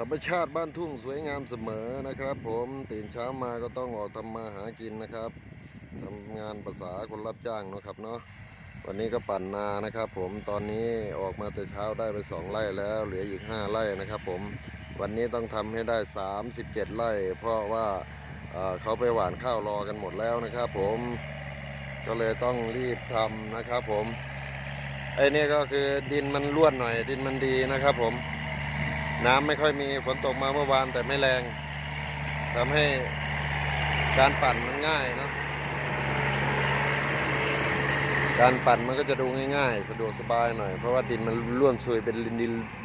ธรรมชาติบ้านทุ่งสวยงามเสมอนะครับ ผมตื่นเช้ามาก็ต้องออกทำมาหากินนะครับทำงานภาษาคนรับจ้างนะครับเนาะวันนี้ก็ปั่นนานะครับ ผมตอนนี้ออกมาแต่เช้าได้ไปสองไร่แล้ว เหลืออีกห้าไร่นะครับ ผมวันนี้ต้องทำให้ได้ 37 ไร่ เพราะว่าเอ่อเขาไปหว่านข้าวรอกันหมดแล้วนะครับ ผมก็เลยต้องรีบทำนะครับ ผมไอ้นี่ก็คือดินมันร่วนหน่อย ดินมันดีนะครับ ผม น้ำไม่ค่อยมีฝนตกมาเมื่อวานแต่ไม่แรงทำให้การปั่นมันง่ายเนาะการปั่นมันก็จะดูง่ายๆ สะดวกสบายหน่อย เพราะว่าดินมันร่วนซุยเป็นดิน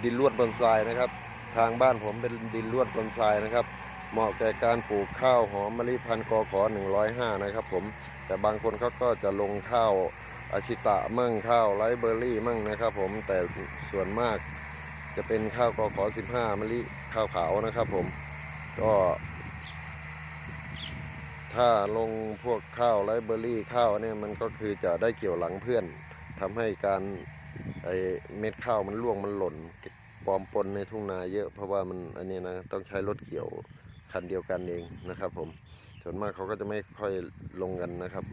ดินลวดบนทรายนะครับ ทางบ้านผมเป็นดินลวดบนทรายนะครับ เหมาะแก่การปลูกข้าวหอมมะลิพันกอขอ105 นะครับผม แต่บางคนเขาก็จะลงข้าวอาชิตะมั่งข้าวไรเบอร์รี่มั่งนะครับผมแต่ส่วนมาก จะเป็นข้าวกอขอ15มะลิข้าวขาวนะครับผมก็ ถ้าลงพวกข้าวไรเบอรี่ข้าวเนี่ยมันก็คือจะได้เกี่ยวหลังเพื่อนทำให้การไอเม็ดข้าวมันร่วงมันหล่นปลอมปนในทุ่งนาเยอะเพราะว่ามันอันนี้นะต้องใช้รถเกี่ยวคันเดียวกันเองนะครับ ผมส่วนมากเขาก็จะไม่ค่อยลงกันนะครับ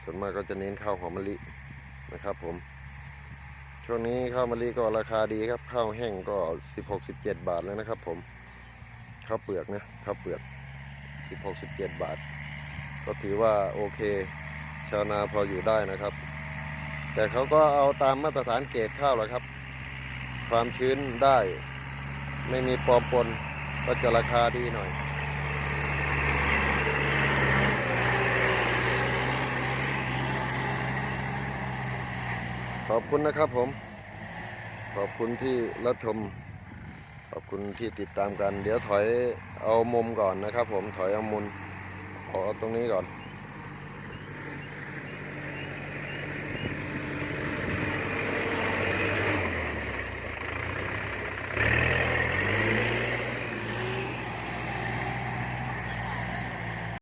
ส่วนมากก็จะเน้นข้าวหอมมะลินะครับผม ช่วงนี้ข้าวมะลิก็ราคาดีครับ ข้าวแห้งก็16 17บเจ็ดบาทแล้วนะครับ ผมข้าวเปลือกนะข้าวเปลือก16 17บเจ็ดบาท ก็ถือว่าโอเค ชาวนาพออยู่ได้นะครับ แต่เขาก็เอาตามมาตรฐานเกรดข้าวแหละครับ ความชื้นได้ ไม่มีปอมปนก็จะราคาดีหน่อย ขอบคุณนะครับผม ขอบคุณที่รับชม ขอบคุณที่ติดตามกัน เดี๋ยวถอยเอามุมก่อนนะครับผม ถอยเอามุม ขอตรงนี้ก่อน